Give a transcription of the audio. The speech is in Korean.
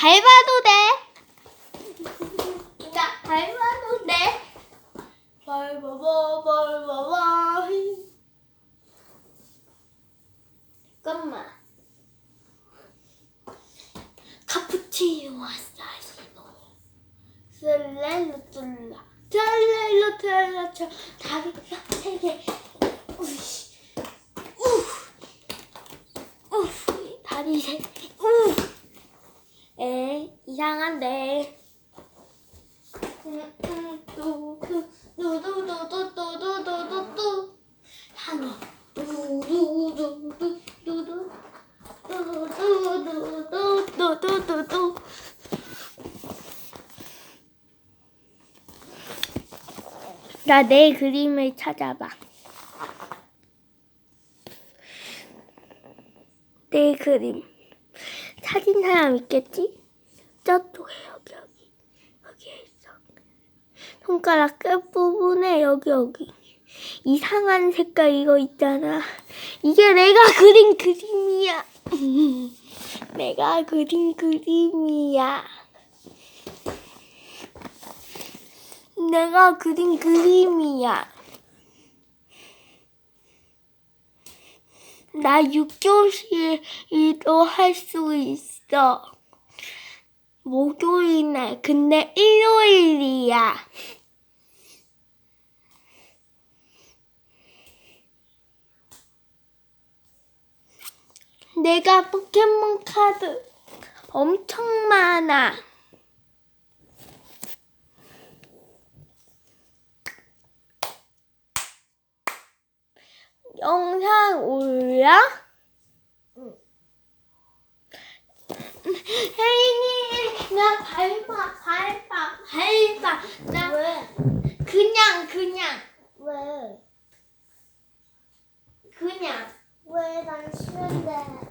밟아도 돼. 나 밟아도 돼. 밟아봐, 밟아봐. 잠깐만. 카푸치노 아사시노. 슬랄로 툴라. 찰랄로 툴라. 차. 다리가 세 개. 우씨. 우. 우. 다리 세 개. 이상한데. 뚜뚜뚜뚜뚜뚜뚜뚜뚜 하나 뚜뚜뚜뚜뚜뚜뚜 뚜뚜뚜뚜뚜뚜뚜뚜 나내 그림을 찾아봐. 내 그림. 사진 사람 있겠지? 저쪽에 여기 여기 여기에 있어. 손가락 끝 부분에 여기 여기 이상한 색깔 이거 있잖아. 이게 내가 그린 그림이야. 내가 그린 그림이야. 내가 그린 그림이야. 나 6교시도 할 수 있어. 목요일날. 근데 일요일이야. 내가 포켓몬 카드 엄청 많아. 영상 올려? 혜인이 나 밟아 밟아 밟아 나 왜? 그냥 그냥 왜? 그냥 왜? 난 싫은데.